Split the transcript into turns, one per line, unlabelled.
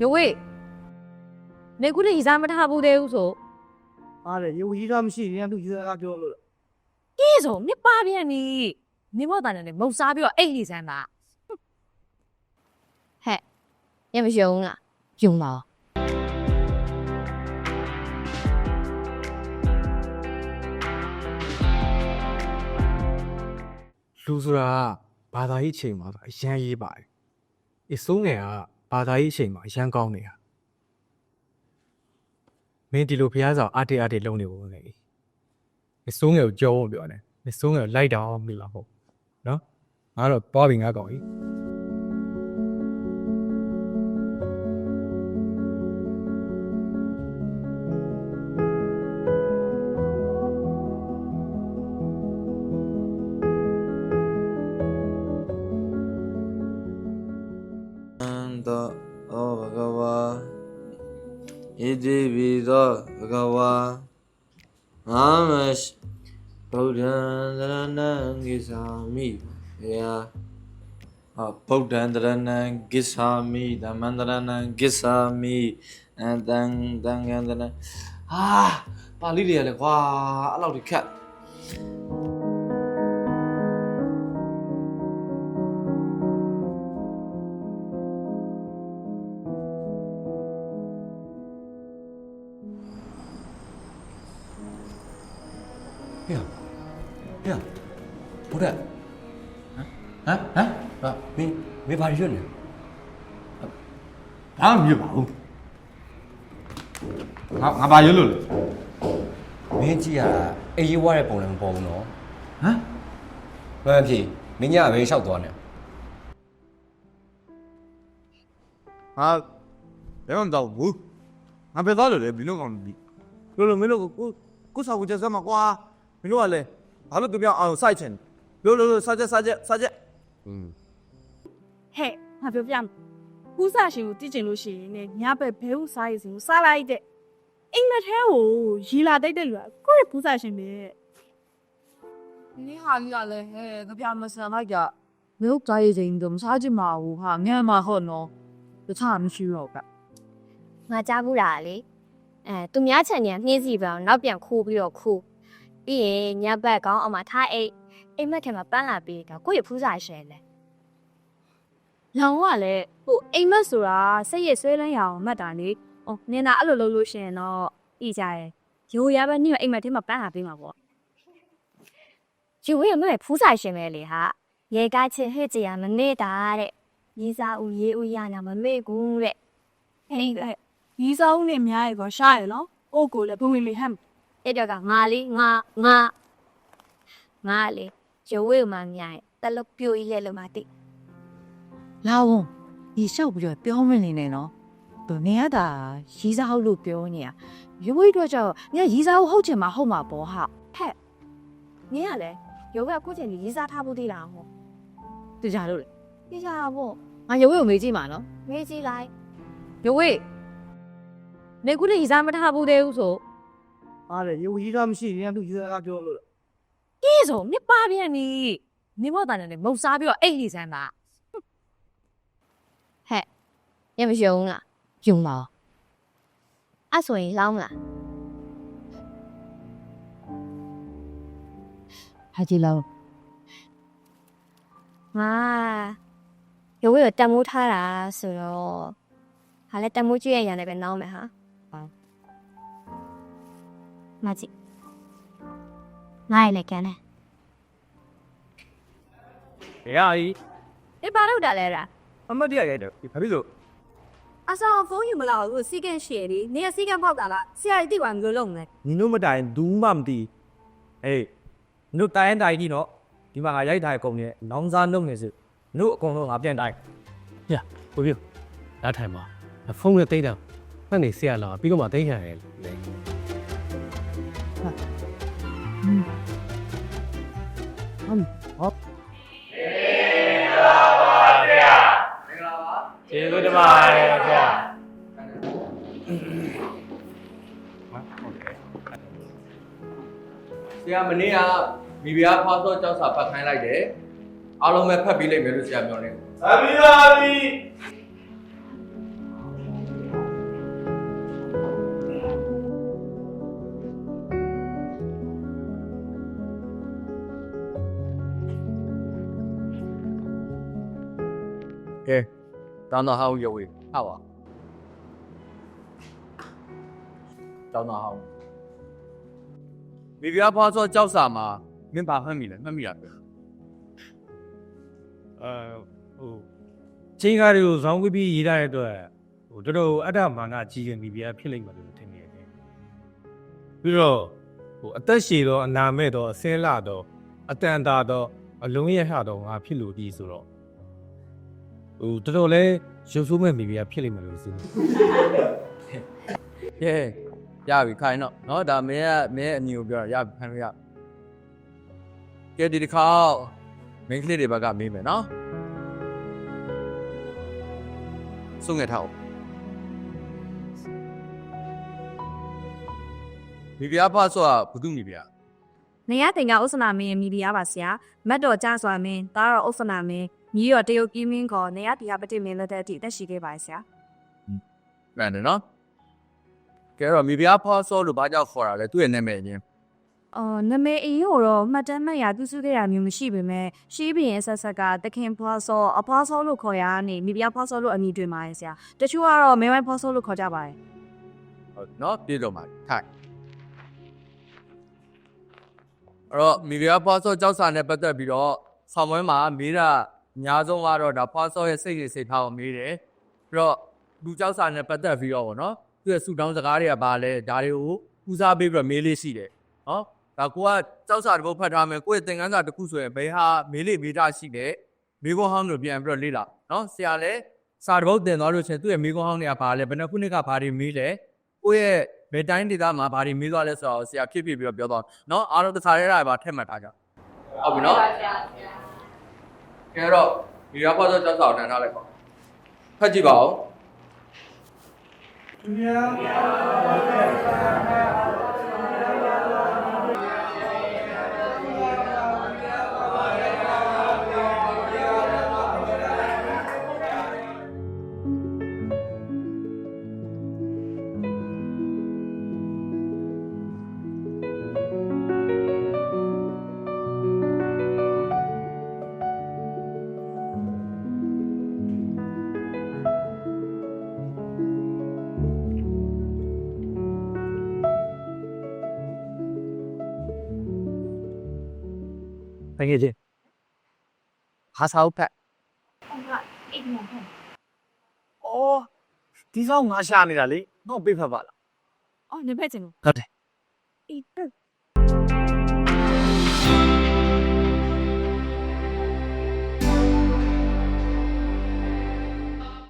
ယဝေးနေခုလေးရီစားမထားဘူးသေးဘူးဆို
အားလေရုပ်ကြီးသားမရှိရင်သူယူသားကပြောလို့
ပြေဆိုနစ်ပါပြန်နီနေမော့တန်နဲ့မုတ်စားပြီးတော့အိတ်နေစမ်းပါ
ဟဲ့ညမယုံလားယုံလား
လူဆိုတာကဘာသာရေးအချိန်မှာဆိုအရန်ရေးပါတယ်အစိုးငယ်က ဘာသာရေးအချိန်မှာအရန်ကောင်းနေတာမင်းဒီလိုဖျားဆောင်အတေအတေလုံးနေဖို့လေအစိုးငယ်ကိုကြောဖို့ပြောတယ်အစိုးငယ်ကိုလိုက်တောင်းမိလားဟုတ်နော်ငါတော့သွားပြီငါကောင်ကြီး
ဣတိပိသောဘဂဝါအာမရှဗုဒ္ဓံသရဏံဂိသာမိဘုရားအဗုဒ္ဓံသရဏံဂိသာမိဓမ္မံသရဏံဂိသာမိအတန်တန်ကံသရဏဟာပါဠိတွေကလည်းကွာအဲ့လောက်ဒီခက်
ဟေ့ဟေ့ဘုရားဟမ်ဟမ်ဟာမင်းမင်းဘာရွတ်နေဘာမှမရွတ်ပါဘူးငါငါဘာရွတ်လို့လဲမင်းကြည့်ရတာအေးရွားတဲ့ပုံလည်းမပေါ်ဘူးနော်ဟမ်မင်းဖြေမင်းညပဲလျှောက်သွားနေ
ဟာဘယ်မှမတော့ဘူးငါပဲသွားလို့လေဘီလို့ကောင်းပြီလို့လို့မင်းတို့ကိုကိုစာကိုချက်စမ်းမှာကွာ မင်းတို့ကလည်းဘာလို့သူပြောင်းအောင်စိုက်ချင်လို့လို့လို့စားချက်စားချက်စားချက်
อืม
ဟဲ့ငါပြောပြမယ်ပူးစာရှင်ကိုတည်ကျင်လို့ရှိရင်ねညဘက်ဘဲဥစားရည်စင်ကိုစားလိုက်တဲ့အိမ်မထဲကိုရီလာတိတ်တဲ့လူကကိုယ့်ရဲ့ပူးစာရှင်ပဲ
你好，你好嘞，嘿，那边没事，那个没有在意人都没啥子嘛，我哈，你还蛮好喏，就差没需要个。
ငါကြားဘူးတာလေအဲသူများချန်နေနှင်းစီပဲအောင်နောက်ပြန်ခိုးပြီးတော့ခိုး ပြီးရင်ညဘက်ကောင်းအောင်မထားအိတ်အိမ်မက်ထဲမှာပန်းလာပြီးတော့ကိုယ့်ရဲ့ဖူးစာရှယ်လဲ
လောင်ကလည်းဟိုအိမ်မက်ဆိုတာစိတ်ရဆွဲလန်းရအောင်မှတ်တာလေ။အော်နင်နာအဲ့လိုလုပ်လို့ရှိရင်တော့ဤကြရဲ့။ရိုးရပဲနင်ကအိမ်မက်ထဲမှာပန်းလာပေးမှာပေါ့
ယူဝေးမဲ့ဖူးစာရှယ်ပဲလေဟာရေကားချင်ဟဲ့ကြရမနေတာတဲ့ရေစာဦးရေဦးရနာမမေ့ဘူးတဲ့။
ဟဲ့တဲ့။ဒီစားဦးနဲ့အများကြီးကရှားရနော်။အို့ကိုလည်းဘုံဝင်လေးဟမ်
အဲ့တော့ကငါလေးငါငါငါလေးယူဝေးမှမြိုင်တလပြိုကြီးလဲလို့မသိ
လာဝန်ဒီလျှောက်ပြီးတော့ပြောမနေနဲ့နော်ဘယ်နေရတာရီးစားဟုတ်လို့ပြောနေတာရွေးတော့ကြောက်ညရီးစားဟုတ်ဟုတ်ချင်မှာဟုတ်မှာပေါ့ဟာ။
နင်ကလည်းယောဂခုချိန်ကြီးရေးစားထားဖို့သေးလားဟော
တကြလို့လေ။
ပြကြတာပေါ့
ငါရွေးကိုမေးကြည့်မှာနော်။
မေးကြည့်လိုက်
ယဝေးနေခုလေးရီစားမထားဘူးသေးဘူးဆို
အားလေရုပ်ကြီးသားမရှိရင်သူယူသားကပြောလို့
ပြေဆိုနစ်ပါပြန်နီနေမော့တန်နဲ့မုတ်စားပြီးတော့အိတ်နေစမ်းပါ။
ဟဲ့ညမယုံလား
ယုံလား။
အဲ့ဆိုရင်လောင်းမလား
ဟာကြည့်လောက်။
ငါယောဂကိုတန်မိုးထားတာဆိုတော့ဟာလဲတန်မိုးကျွေးရရလည်းပဲနောင်းမယ်ဟာ။ မကြည့်။ငါရလည်းကန်တယ်
ဘယ်ဟာကြီး။
ဒီဘာလို့တာလဲလား
အမတ်တရရိုက်တယ်ဘာဖြစ်လို့။
အဆောင်ဖုန်းယူမလားလို့စီကန့်ရှယ်လေ။နင်ကစီကန့်ပေါက်တာလား။ဆရာကြီးတိသွားမလို့လုံးလဲ
ညီတို့မတိုင်ဘူးမှမသိဟေးညီတို့တိုင်းတိုင်းကြီးနော်ဒီမှာငါရိုက်ထားတဲ့ကုံနဲ့နောင်စားနှုတ်နေစုညီတို့အကုန်လုံးငါပြန်တိုင်း
ကိုပြလာထိုင်ပါဖုန်းနဲ့တိတ်တယ်မှတ်နေဆရာလာပြီးတော့မှတိတ်ခံရတယ်လေ
ကျေးဇူးတင်ပါတယ်ဗျာဆရာမနေ့ကမိဖုရားဖောက်တော့ကြောက်စာဖတ်ခိုင်းလိုက်တယ်အားလုံးပဲဖတ်ပြီးလိမ့်မယ်လို့ဆရာပြောနေ
အဘိဓါဘီ တောင်းတော်ဟောင်းရွေးဟာပါတောင်းတော်ဟောင်းမိဖုရားဖွားစောကြောက်စာမှာမင်းပါမှတ်မိလဲမှတ်မိလားပြော
အဲဟိုချင်းကားတွေကိုဇောင်းဝိပြီးရေးထားတဲ့အတွက်ဟိုတော်တော်အတ္တမာနကြီးရင်မိဖုရားဖြစ်လိမ့်မယ်လို့ထင်နေတယ်ပြီးတော့ဟိုအသက်ရှည်တော့အနာမဲ့တော့အစင်းလာတော့အတန်တာတော့အလုံးရဟတော့ငါဖြစ်လို့ဒီဆိုတော့ ဟိုတော်တော်လဲရုပ်ဆိုးမဲ့မိဖုရားဖြစ်လိမ့်မယ်လို့ဆိုနေ
ကဲရပြီခိုင်းတော့เนาะဒါမင်းကမင်းရဲ့အညီကိုပြောတာရပြီခိုင်းလို့ရကဲဒီတစ်ခါမင်းကလေးတွေဘက်ကမေးမယ်เนาะဆုံးငယ်ထောက်မိဖုရားဖွားစောကဘုသူမိဖုရား
နေရတင်ကဥစ္စာနာမင်းရဲ့မိဖုရားပါဆရာမတ်တော်ကြစွာမင်းသားတော်ဥစ္စာနာမင်းညီတော်တရုတ်ကြီးမင်းခေါ်နေရဒီဟာပတိမင်းလက်ထက်အထိအသက်ရှိခဲ့ပါဆရာ
မှန်တယ်နော်ကဲတော့မိဖုရားဖွားစောလို့ဘာကြောင့်ခေါ်တာလဲသူ့ရဲ့နာမည်ချင်း
အော်နမေအင်းကိုတော့မှတ်တမ်းမှတ်ရသူစုခဲ့တာမျိုးမရှိပေမဲ့ရှေးဘရင်ဆက်ဆက်ကတခင်ဖွားစောအဖွားစောလို့ခေါ်ရကနေမိဖုရားဖွားစောလို့အမည်တွင်ပါတယ်ဆရာတချို့ကတော့မဲဝိုင်းဖွားစောလို့ခေါ်ကြပါတယ်
ဟုတ်နော်ပြည့်တော့မှာထိုက် အဲ့တော့မိဖုရားဖွားစောကြောက်စာနဲ့ပတ်သက်ပြီးတော့ဆောင်းပွဲမှာမေးတာအများဆုံးကတော့ဒါဖွားစောရဲ့စိတ်ရည်စိတ်ထားကိုမေးတယ်ပြီးတော့လူကြောက်စာနဲ့ပတ်သက်ပြီးတော့ဗောနော်သူ့ရဲ့ဆူတောင်းစကားတွေကဘာလဲဒါတွေကိုဦးစားပေးပြီးတော့မေးလေးရှိတယ်နော်ဒါကိုကကြောက်စာတစ်ပုတ်ဖတ်ထားမယ်ကိုယ့်ရဲ့သင်ခန်းစာတစ်ခုဆိုရင်ဘယ်ဟာမေးလေးမေးတာရှိတယ်မိခွန်းဟောင်းလို့ပြန်ပြီးတော့လေ့လာနော်ဆရာလည်းစာတစ်ပုတ်တင်သွားလို့ချင်းသူ့ရဲ့မိခွန်းဟောင်းတွေကဘာလဲဘယ်နှခုနှစ်ကဘာတွေမေးလဲ ကိုယ့်ရဲ့ဘယ်တိုင်းဒေသမှာဘာတွေမေးသွားလဲဆိုတော့ဆရာဖြစ်ဖြစ်ပြီးတော့ပြောသွားနော်အားလုံးတစ်စားရဲတာပါထက်မှတ်ထားကြဟုတ်ပြီနော်ကဲတော့ဒီရပါတော့ကြောက်စာကိုတန်းထားလိုက်ပါဖတ်ကြည့်ပါဦး
တ ကယ်ချင်းဟာစာအုပ်ဖတ်
အော်ဒီဆောင်ငါရှာနေတာလေငေါ့ပေးဖတ်ပါလား
အော်နေဖက်ချင်လို့
ဟုတ်တယ်